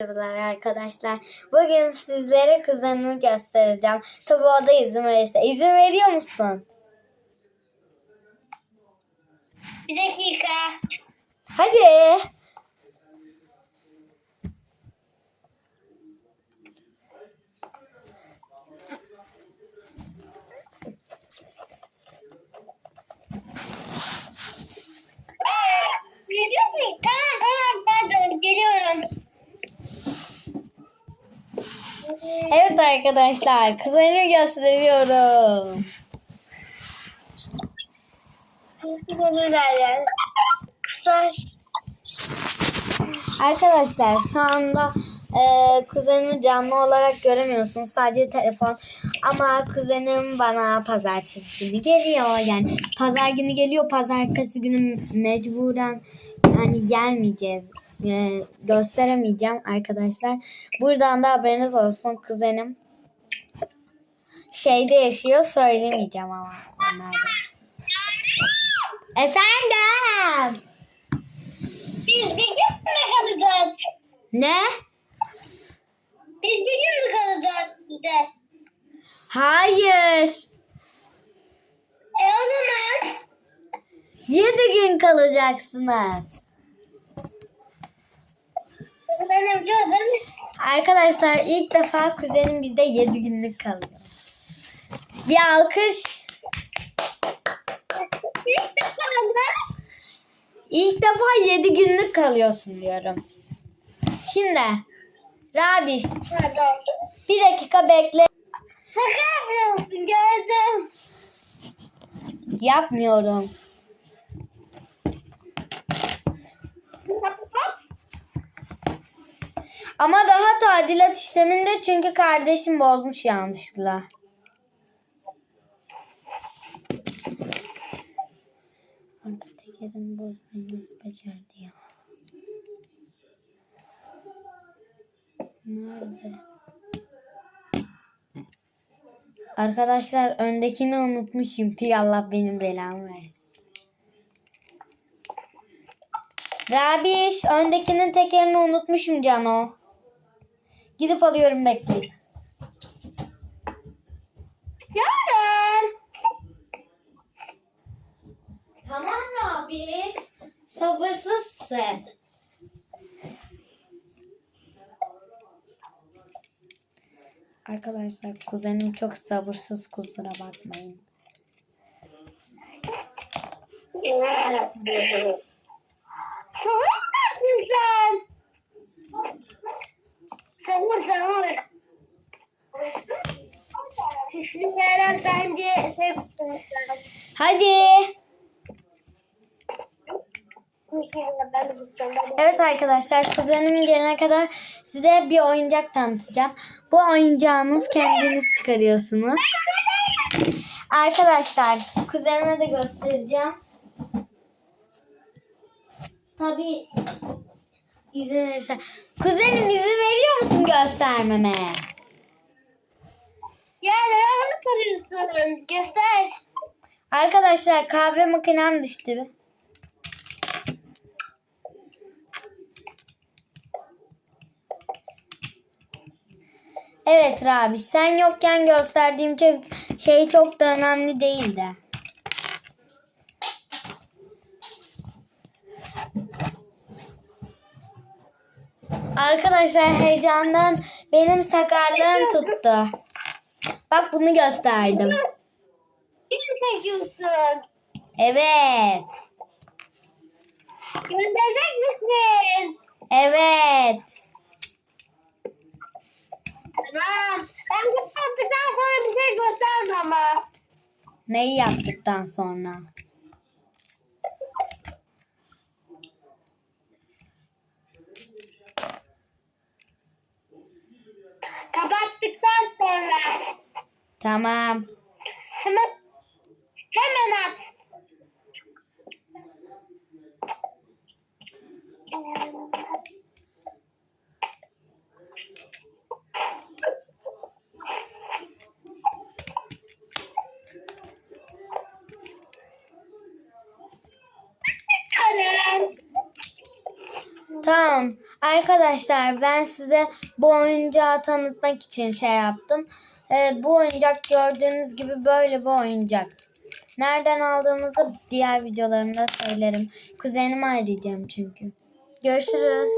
Merhabalar arkadaşlar. Bugün sizlere kuzenimi göstereceğim. Tabi o da izin verirse. İzin veriyor musun? Bir dakika. Hadi. Geliyor mu? Tamam tamam pardon geliyorum. Evet arkadaşlar. Kuzenimi gösteriyorum. Arkadaşlar şu anda e, kuzenimi canlı olarak göremiyorsunuz. Sadece telefon. Ama kuzenim bana pazartesi günü geliyor. Yani pazar günü geliyor. Pazartesi günü mecburen yani gelmeyeceğiz. E, gösteremeyeceğim arkadaşlar. Buradan da haberiniz olsun kuzenim. Şeyde yaşıyor söylemeyeceğim ama. onlarda. Efendim. Biz bir gün mü kalacağız? Ne? Biz bir gün mü kalacağız de? Hayır. E o zaman 7 gün kalacaksınız. benim gözüm Arkadaşlar ilk defa kuzenim bizde 7 günlük kalıyor. Bir alkış. ilk defa mı? İlk defa 7 günlük kalıyorsun diyorum. Şimdi Pardon. bir dakika bekle. Gördüm. Yapmıyorum. Ama daha tadilat işleminde çünkü kardeşim bozmuş yanlışlıkla. Arka tekerini bozmayı nasıl becerdi ya? Nerede? Arkadaşlar öndekini unutmuşum. Tüy Allah benim belamı versin. Rabiş öndekinin tekerini unutmuşum Cano. Gidip alıyorum bekleyin. Yarın. Tamam Rabiş. Sabırsızsın. Arkadaşlar kuzenim çok sabırsız kusura bakmayın. Sabır sabır. Düşünmeler bence şey. Hadi. Evet arkadaşlar kuzenim gelene kadar size bir oyuncak tanıtacağım. Bu oyuncağınız kendiniz çıkarıyorsunuz. Arkadaşlar kuzenime de göstereceğim. Tabii izin verirse. Kuzenim izin veriyor musun göstermeme? Ya ne soruyorsun? Göster. Arkadaşlar kahve makinem düştü. Evet Rabi sen yokken gösterdiğim çok- şey çok da önemli değildi. Arkadaşlar heyecandan benim sakarlığım tuttu. Bak bunu gösterdim. Kim çekiyorsun? Evet. Gönderecek misin? Evet. Tamam. Ben kapattıktan sonra bir şey gösterme ama. Neyi yaptıktan sonra? Kapattıktan sonra. Tamam. Hemen, hemen at. Tamam. Arkadaşlar ben size bu oyuncağı tanıtmak için şey yaptım. Ee, bu oyuncak gördüğünüz gibi böyle bir oyuncak. Nereden aldığımızı diğer videolarımda söylerim. Kuzenimi arayacağım çünkü. Görüşürüz.